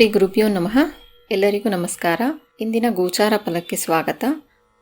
ಶ್ರೀ ಗುರುಭ್ಯೋ ನಮಃ. ಎಲ್ಲರಿಗೂ ನಮಸ್ಕಾರ. ಇಂದಿನ ಗೋಚಾರ ಫಲಕ್ಕೆ ಸ್ವಾಗತ.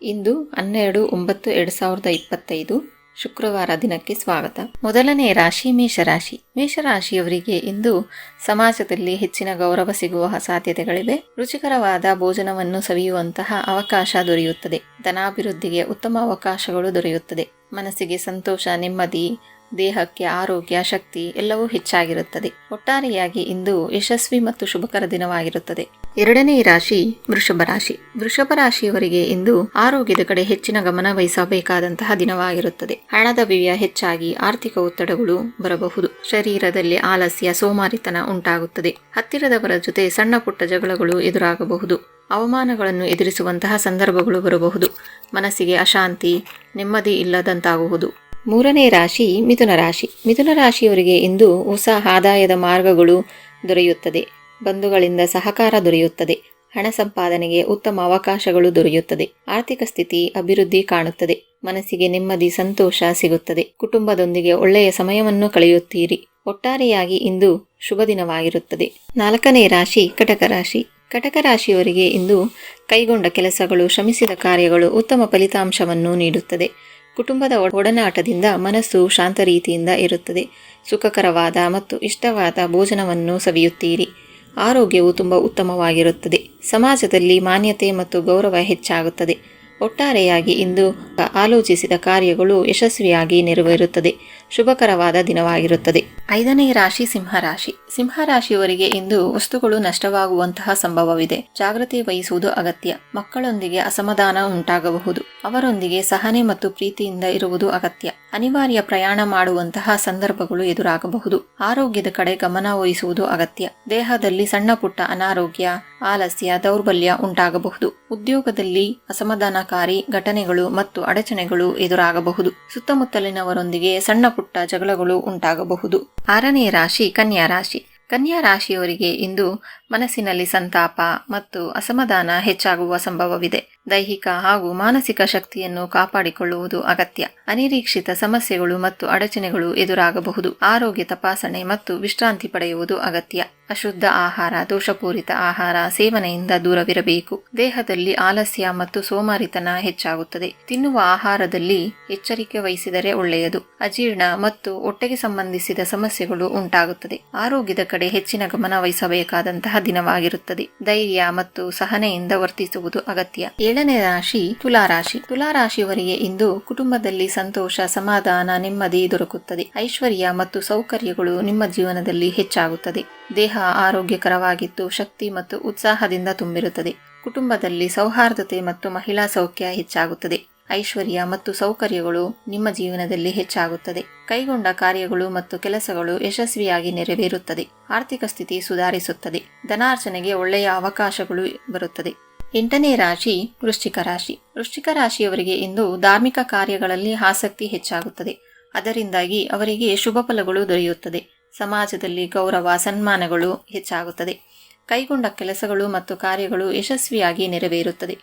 ಇಂದು ಹನ್ನೆರಡು ಒಂಬತ್ತು ಎರಡು ಸಾವಿರದ ಇಪ್ಪತ್ತೈದು ಶುಕ್ರವಾರ ದಿನಕ್ಕೆ ಸ್ವಾಗತ. ಮೊದಲನೇ ರಾಶಿ ಮೇಷರಾಶಿ. ಮೇಷರಾಶಿಯವರಿಗೆ ಇಂದು ಸಮಾಜದಲ್ಲಿ ಹೆಚ್ಚಿನ ಗೌರವ ಸಿಗುವ ಸಾಧ್ಯತೆಗಳಿವೆ ರುಚಿಕರವಾದ ಭೋಜನವನ್ನು ಸವಿಯುವಂತಹ ಅವಕಾಶ ದೊರೆಯುತ್ತದೆ. ಧನಾಭಿವೃದ್ಧಿಗೆ ಉತ್ತಮ ಅವಕಾಶಗಳು ದೊರೆಯುತ್ತದೆ. ಮನಸ್ಸಿಗೆ ಸಂತೋಷ, ನೆಮ್ಮದಿ ದೇಹಕ್ಕೆ ಆರೋಗ್ಯ, ಶಕ್ತಿ ಎಲ್ಲವೂ ಹೆಚ್ಚಾಗಿರುತ್ತದೆ. ಒಟ್ಟಾರೆಯಾಗಿ ಇಂದು ಯಶಸ್ವಿ ಮತ್ತು ಶುಭಕರ ದಿನವಾಗಿರುತ್ತದೆ. ಎರಡನೇ ರಾಶಿ ವೃಷಭ ರಾಶಿ. ವೃಷಭ ರಾಶಿಯವರಿಗೆ ಇಂದು ಆರೋಗ್ಯದ ಕಡೆ ಹೆಚ್ಚಿನ ಗಮನ ವಹಿಸಬೇಕಾದಂತಹ ದಿನವಾಗಿರುತ್ತದೆ. ಹಣದ ವ್ಯಯ ಹೆಚ್ಚಾಗಿ ಆರ್ಥಿಕ ಒತ್ತಡಗಳು ಬರಬಹುದು. ಶರೀರದಲ್ಲಿ ಆಲಸ್ಯ, ಸೋಮಾರಿತನ ಉಂಟಾಗುತ್ತದೆ. ಹತ್ತಿರದವರ ಜೊತೆ ಸಣ್ಣ ಪುಟ್ಟ ಜಗಳಗಳು ಎದುರಾಗಬಹುದು. ಅವಮಾನಗಳನ್ನು ಎದುರಿಸುವಂತಹ ಸಂದರ್ಭಗಳು ಬರಬಹುದು. ಮನಸ್ಸಿಗೆ ಅಶಾಂತಿ, ನೆಮ್ಮದಿ ಇಲ್ಲದಂತಾಗುವುದು. ಮೂರನೇ ರಾಶಿ ಮಿಥುನ ರಾಶಿ. ಮಿಥುನ ರಾಶಿಯವರಿಗೆ ಇಂದು ಹೊಸ ಆದಾಯದ ಮಾರ್ಗಗಳು ದೊರೆಯುತ್ತದೆ. ಬಂಧುಗಳಿಂದ ಸಹಕಾರ ದೊರೆಯುತ್ತದೆ. ಹಣ ಸಂಪಾದನೆಗೆ ಉತ್ತಮ ಅವಕಾಶಗಳು ದೊರೆಯುತ್ತದೆ. ಆರ್ಥಿಕ ಸ್ಥಿತಿ ಅಭಿವೃದ್ಧಿ ಕಾಣುತ್ತದೆ. ಮನಸ್ಸಿಗೆ ನೆಮ್ಮದಿ, ಸಂತೋಷ ಸಿಗುತ್ತದೆ. ಕುಟುಂಬದೊಂದಿಗೆ ಒಳ್ಳೆಯ ಸಮಯವನ್ನು ಕಳೆಯುತ್ತೀರಿ. ಒಟ್ಟಾರೆಯಾಗಿ ಇಂದು ಶುಭ ದಿನವಾಗಿರುತ್ತದೆ. ನಾಲ್ಕನೇ ರಾಶಿ ಕಟಕ ರಾಶಿ. ಕಟಕ ರಾಶಿಯವರಿಗೆ ಇಂದು ಕೈಗೊಂಡ ಕೆಲಸಗಳು, ಶ್ರಮಿಸಿದ ಕಾರ್ಯಗಳು ಉತ್ತಮ ಫಲಿತಾಂಶವನ್ನು ನೀಡುತ್ತದೆ. ಕುಟುಂಬದ ಒಡನಾಟದಿಂದ ಮನಸ್ಸು ಶಾಂತ ರೀತಿಯಿಂದ ಇರುತ್ತದೆ. ಸುಖಕರವಾದ ಮತ್ತು ಇಷ್ಟವಾದ ಭೋಜನವನ್ನು ಸವಿಯುತ್ತೀರಿ. ಆರೋಗ್ಯವು ತುಂಬ ಉತ್ತಮವಾಗಿರುತ್ತದೆ. ಸಮಾಜದಲ್ಲಿ ಮಾನ್ಯತೆ ಮತ್ತು ಗೌರವ ಹೆಚ್ಚಾಗುತ್ತದೆ. ಒಟ್ಟಾರೆಯಾಗಿ ಇಂದು ಆಲೋಚಿಸಿದ ಕಾರ್ಯಗಳು ಯಶಸ್ವಿಯಾಗಿ ನೆರವೇರುತ್ತದೆ. ಶುಭಕರವಾದ ದಿನವಾಗಿರುತ್ತದೆ. ಐದನೇ ರಾಶಿ ಸಿಂಹರಾಶಿ. ಸಿಂಹರಾಶಿಯವರಿಗೆ ಇಂದು ವಸ್ತುಗಳು ನಷ್ಟವಾಗುವಂತಹ ಸಂಭವವಿದೆ. ಜಾಗೃತಿ ವಹಿಸುವುದು ಅಗತ್ಯ. ಮಕ್ಕಳೊಂದಿಗೆ ಅಸಮಾಧಾನ ಉಂಟಾಗಬಹುದು. ಅವರೊಂದಿಗೆ ಸಹನೆ ಮತ್ತು ಪ್ರೀತಿಯಿಂದ ಇರುವುದು ಅಗತ್ಯ. ಅನಿವಾರ್ಯ ಪ್ರಯಾಣ ಮಾಡುವಂತಹ ಸಂದರ್ಭಗಳು ಎದುರಾಗಬಹುದು. ಆರೋಗ್ಯದ ಕಡೆ ಗಮನ ವಹಿಸುವುದು ಅಗತ್ಯ. ದೇಹದಲ್ಲಿ ಸಣ್ಣ ಪುಟ್ಟ ಅನಾರೋಗ್ಯ, ಆಲಸ್ಯ, ದೌರ್ಬಲ್ಯ ಉಂಟಾಗಬಹುದು. ಉದ್ಯೋಗದಲ್ಲಿ ಅಸಮಾಧಾನಕಾರಿ ಘಟನೆಗಳು ಮತ್ತು ಅಡಚಣೆಗಳು ಎದುರಾಗಬಹುದು. ಸುತ್ತಮುತ್ತಲಿನವರೊಂದಿಗೆ ಸಣ್ಣ ಪುಟ್ಟ ಜಗಳಗಳು ಉಂಟಾಗಬಹುದು. ಆರನೇ ರಾಶಿ, ಕನ್ಯಾ ರಾಶಿ. ಕನ್ಯಾ ರಾಶಿಯವರಿಗೆ ಇಂದು ಮನಸ್ಸಿನಲ್ಲಿ ಸಂತಾಪ ಮತ್ತು ಅಸಮಾಧಾನ ಹೆಚ್ಚಾಗುವ ಸಂಭವವಿದೆ. ದೈಹಿಕ ಹಾಗೂ ಮಾನಸಿಕ ಶಕ್ತಿಯನ್ನು ಕಾಪಾಡಿಕೊಳ್ಳುವುದು ಅಗತ್ಯ. ಅನಿರೀಕ್ಷಿತ ಸಮಸ್ಯೆಗಳು ಮತ್ತು ಅಡಚಣೆಗಳು ಎದುರಾಗಬಹುದು. ಆರೋಗ್ಯ ತಪಾಸಣೆ ಮತ್ತು ವಿಶ್ರಾಂತಿ ಪಡೆಯುವುದು ಅಗತ್ಯ. ಅಶುದ್ಧ ಆಹಾರ, ದೋಷಪೂರಿತ ಆಹಾರ ಸೇವನೆಯಿಂದ ದೂರವಿರಬೇಕು. ದೇಹದಲ್ಲಿ ಆಲಸ್ಯ ಮತ್ತು ಸೋಮಾರಿತನ ಹೆಚ್ಚಾಗುತ್ತದೆ. ತಿನ್ನುವ ಆಹಾರದಲ್ಲಿ ಎಚ್ಚರಿಕೆ ವಹಿಸಿದರೆ ಒಳ್ಳೆಯದು. ಅಜೀರ್ಣ ಮತ್ತು ಹೊಟ್ಟೆಗೆ ಸಂಬಂಧಿಸಿದ ಸಮಸ್ಯೆಗಳು ಉಂಟಾಗುತ್ತದೆ. ಆರೋಗ್ಯದ ಕಡೆ ಹೆಚ್ಚಿನ ಗಮನ ವಹಿಸಬೇಕಾದಂತಹ ದಿನವಾಗಿರುತ್ತದೆ. ಧೈರ್ಯ ಮತ್ತು ಸಹನೆಯಿಂದ ವರ್ತಿಸುವುದು ಅಗತ್ಯ. ಏಳನೇ ರಾಶಿ, ತುಲಾರಾಶಿ. ತುಲಾರಾಶಿಯವರಿಗೆ ಇಂದು ಕುಟುಂಬದಲ್ಲಿ ಸಂತೋಷ, ಸಮಾಧಾನ, ನೆಮ್ಮದಿ ದೊರಕುತ್ತದೆ. ಐಶ್ವರ್ಯ ಮತ್ತು ಸೌಕರ್ಯಗಳು ನಿಮ್ಮ ಜೀವನದಲ್ಲಿ ಹೆಚ್ಚಾಗುತ್ತದೆ. ದೇಹ ಆರೋಗ್ಯಕರವಾಗಿದ್ದು ಶಕ್ತಿ ಮತ್ತು ಉತ್ಸಾಹದಿಂದ ತುಂಬಿರುತ್ತದೆ. ಕುಟುಂಬದಲ್ಲಿ ಸೌಹಾರ್ದತೆ ಮತ್ತು ಮಹಿಳಾ ಸೌಖ್ಯ ಹೆಚ್ಚಾಗುತ್ತದೆ. ಐಶ್ವರ್ಯ ಮತ್ತು ಸೌಕರ್ಯಗಳು ನಿಮ್ಮ ಜೀವನದಲ್ಲಿ ಹೆಚ್ಚಾಗುತ್ತದೆ. ಕೈಗೊಂಡ ಕಾರ್ಯಗಳು ಮತ್ತು ಕೆಲಸಗಳು ಯಶಸ್ವಿಯಾಗಿ ನೆರವೇರುತ್ತದೆ. ಆರ್ಥಿಕ ಸ್ಥಿತಿ ಸುಧಾರಿಸುತ್ತದೆ. ಧನಾರ್ಜನೆಗೆ ಒಳ್ಳೆಯ ಅವಕಾಶಗಳು ಬರುತ್ತದೆ. ಎಂಟನೇ ರಾಶಿ, ವೃಶ್ಚಿಕ ರಾಶಿ. ವೃಶ್ಚಿಕ ರಾಶಿಯವರಿಗೆ ಇಂದು ಧಾರ್ಮಿಕ ಕಾರ್ಯಗಳಲ್ಲಿ ಆಸಕ್ತಿ ಹೆಚ್ಚಾಗುತ್ತದೆ. ಅದರಿಂದಾಗಿ ಅವರಿಗೆ ಶುಭ ಫಲಗಳು ದೊರೆಯುತ್ತದೆ. ಸಮಾಜದಲ್ಲಿ ಗೌರವ, ಸನ್ಮಾನಗಳು ಹೆಚ್ಚಾಗುತ್ತದೆ. ಕೈಗೊಂಡ ಕೆಲಸಗಳು ಮತ್ತು ಕಾರ್ಯಗಳು ಯಶಸ್ವಿಯಾಗಿ ನೆರವೇರುತ್ತದೆ.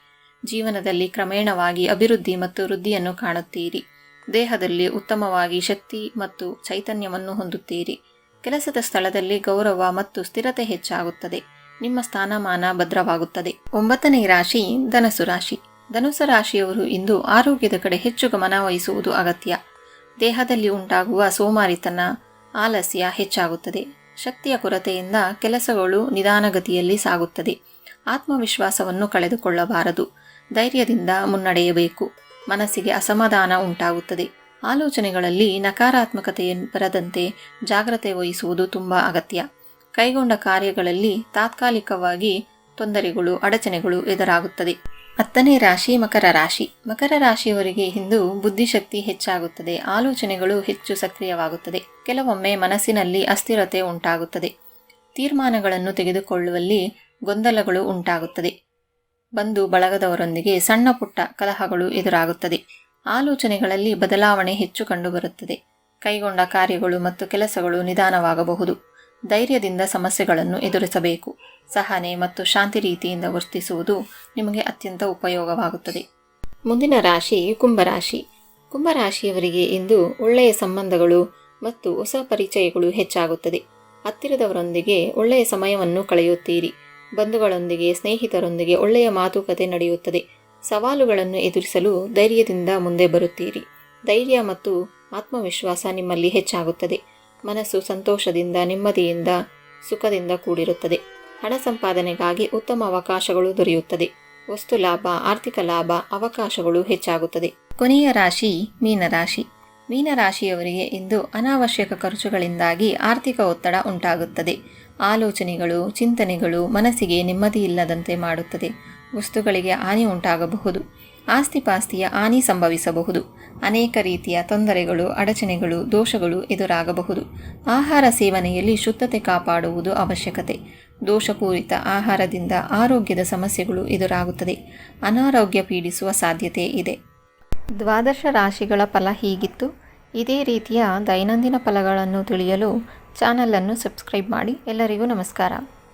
ಜೀವನದಲ್ಲಿ ಕ್ರಮೇಣವಾಗಿ ಅಭಿವೃದ್ಧಿ ಮತ್ತು ವೃದ್ಧಿಯನ್ನು ಕಾಣುತ್ತೀರಿ. ದೇಹದಲ್ಲಿ ಉತ್ತಮವಾಗಿ ಶಕ್ತಿ ಮತ್ತು ಚೈತನ್ಯವನ್ನು ಹೊಂದುತ್ತೀರಿ. ಕೆಲಸದ ಸ್ಥಳದಲ್ಲಿ ಗೌರವ ಮತ್ತು ಸ್ಥಿರತೆ ಹೆಚ್ಚಾಗುತ್ತದೆ. ನಿಮ್ಮ ಸ್ಥಾನಮಾನ ಭದ್ರವಾಗುತ್ತದೆ. ಒಂಬತ್ತನೇ ರಾಶಿ ಧನಸು ರಾಶಿ. ಧನುಸು ರಾಶಿಯವರು ಇಂದು ಆರೋಗ್ಯದ ಕಡೆ ಹೆಚ್ಚು ಗಮನ ವಹಿಸುವುದು ಅಗತ್ಯ. ದೇಹದಲ್ಲಿ ಉಂಟಾಗುವ ಸೋಮಾರಿತನ ಆಲಸ್ಯ ಹೆಚ್ಚಾಗುತ್ತದೆ. ಶಕ್ತಿಯ ಕೊರತೆಯಿಂದ ಕೆಲಸಗಳು ನಿಧಾನಗತಿಯಲ್ಲಿ ಸಾಗುತ್ತದೆ. ಆತ್ಮವಿಶ್ವಾಸವನ್ನು ಕಳೆದುಕೊಳ್ಳಬಾರದು. ಧೈರ್ಯದಿಂದ ಮುನ್ನಡೆಯಬೇಕು. ಮನಸ್ಸಿಗೆ ಅಸಮಾಧಾನ ಉಂಟಾಗುತ್ತದೆ. ಆಲೋಚನೆಗಳಲ್ಲಿ ನಕಾರಾತ್ಮಕತೆ ಬರದಂತೆ ಜಾಗ್ರತೆ ವಹಿಸುವುದು ತುಂಬ ಅಗತ್ಯ. ಕೈಗೊಂಡ ಕಾರ್ಯಗಳಲ್ಲಿ ತಾತ್ಕಾಲಿಕವಾಗಿ ತೊಂದರೆಗಳು, ಅಡಚಣೆಗಳು ಎದುರಾಗುತ್ತದೆ. ಹತ್ತನೇ ರಾಶಿ ಮಕರ ರಾಶಿ. ಮಕರ ರಾಶಿಯವರಿಗೆ ಇಂದು ಬುದ್ಧಿಶಕ್ತಿ ಹೆಚ್ಚಾಗುತ್ತದೆ. ಆಲೋಚನೆಗಳು ಹೆಚ್ಚು ಸಕ್ರಿಯವಾಗುತ್ತದೆ. ಕೆಲವೊಮ್ಮೆ ಮನಸ್ಸಿನಲ್ಲಿ ಅಸ್ಥಿರತೆ ಉಂಟಾಗುತ್ತದೆ. ತೀರ್ಮಾನಗಳನ್ನು ತೆಗೆದುಕೊಳ್ಳುವಲ್ಲಿ ಗೊಂದಲಗಳು ಉಂಟಾಗುತ್ತದೆ. ಬಂದು ಬಳಗದವರೊಂದಿಗೆ ಸಣ್ಣ ಪುಟ್ಟ ಕಲಹಗಳು ಎದುರಾಗುತ್ತದೆ. ಆಲೋಚನೆಗಳಲ್ಲಿ ಬದಲಾವಣೆ ಹೆಚ್ಚು ಕಂಡುಬರುತ್ತದೆ. ಕೈಗೊಂಡ ಕಾರ್ಯಗಳು ಮತ್ತು ಕೆಲಸಗಳು ನಿಧಾನವಾಗಬಹುದು. ಧೈರ್ಯದಿಂದ ಸಮಸ್ಯೆಗಳನ್ನು ಎದುರಿಸಬೇಕು. ಸಹನೆ ಮತ್ತು ಶಾಂತಿ ರೀತಿಯಿಂದ ವರ್ತಿಸುವುದು ನಿಮಗೆ ಅತ್ಯಂತ ಉಪಯೋಗವಾಗುತ್ತದೆ. ಮುಂದಿನ ರಾಶಿ ಕುಂಭರಾಶಿ ಕುಂಭರಾಶಿಯವರಿಗೆ ಇಂದು ಒಳ್ಳೆಯ ಸಂಬಂಧಗಳು ಮತ್ತು ಹೊಸ ಪರಿಚಯಗಳು ಹೆಚ್ಚಾಗುತ್ತದೆ. ಹತ್ತಿರದವರೊಂದಿಗೆ ಒಳ್ಳೆಯ ಸಮಯವನ್ನು ಕಳೆಯುತ್ತೀರಿ. ಬಂಧುಗಳೊಂದಿಗೆ, ಸ್ನೇಹಿತರೊಂದಿಗೆ ಒಳ್ಳೆಯ ಮಾತುಕತೆ ನಡೆಯುತ್ತದೆ. ಸವಾಲುಗಳನ್ನು ಎದುರಿಸಲು ಧೈರ್ಯದಿಂದ ಮುಂದೆ ಬರುತ್ತೀರಿ. ಧೈರ್ಯ ಮತ್ತು ಆತ್ಮವಿಶ್ವಾಸ ನಿಮ್ಮಲ್ಲಿ ಹೆಚ್ಚಾಗುತ್ತದೆ. ಮನಸ್ಸು ಸಂತೋಷದಿಂದ, ನೆಮ್ಮದಿಯಿಂದ, ಸುಖದಿಂದ ಕೂಡಿರುತ್ತದೆ. ಹಣ ಸಂಪಾದನೆಗಾಗಿ ಉತ್ತಮ ಅವಕಾಶಗಳು ದೊರೆಯುತ್ತದೆ. ವಸ್ತು ಲಾಭ, ಆರ್ಥಿಕ ಲಾಭ, ಅವಕಾಶಗಳು ಹೆಚ್ಚಾಗುತ್ತದೆ. ಕೊನೆಯ ರಾಶಿ ಮೀನರಾಶಿ. ಮೀನರಾಶಿಯವರಿಗೆ ಇಂದು ಅನಾವಶ್ಯಕ ಖರ್ಚುಗಳಿಂದಾಗಿ ಆರ್ಥಿಕ ಒತ್ತಡ ಉಂಟಾಗುತ್ತದೆ. ಆಲೋಚನೆಗಳು, ಚಿಂತನೆಗಳು ಮನಸ್ಸಿಗೆ ನೆಮ್ಮದಿ ಇಲ್ಲದಂತೆ ಮಾಡುತ್ತದೆ. ವಸ್ತುಗಳಿಗೆ ಹಾನಿ ಉಂಟಾಗಬಹುದು. ಆಸ್ತಿಪಾಸ್ತಿಯ ಹಾನಿ ಸಂಭವಿಸಬಹುದು. ಅನೇಕ ರೀತಿಯ ತೊಂದರೆಗಳು, ಅಡಚಣೆಗಳು, ದೋಷಗಳು ಎದುರಾಗಬಹುದು. ಆಹಾರ ಸೇವನೆಯಲ್ಲಿ ಶುದ್ಧತೆ ಕಾಪಾಡುವುದು ಅವಶ್ಯಕತೆ. ದೋಷಪೂರಿತ ಆಹಾರದಿಂದ ಆರೋಗ್ಯದ ಸಮಸ್ಯೆಗಳು ಎದುರಾಗುತ್ತದೆ. ಅನಾರೋಗ್ಯ ಪೀಡಿಸುವ ಸಾಧ್ಯತೆ ಇದೆ. ದ್ವಾದಶ ರಾಶಿಗಳ ಫಲ ಹೀಗಿತ್ತು. ಇದೇ ರೀತಿಯ ದೈನಂದಿನ ಫಲಗಳನ್ನು ತಿಳಿಯಲು ಚಾನಲನ್ನು ಸಬ್ಸ್ಕ್ರೈಬ್ ಮಾಡಿ. ಎಲ್ಲರಿಗೂ ನಮಸ್ಕಾರ.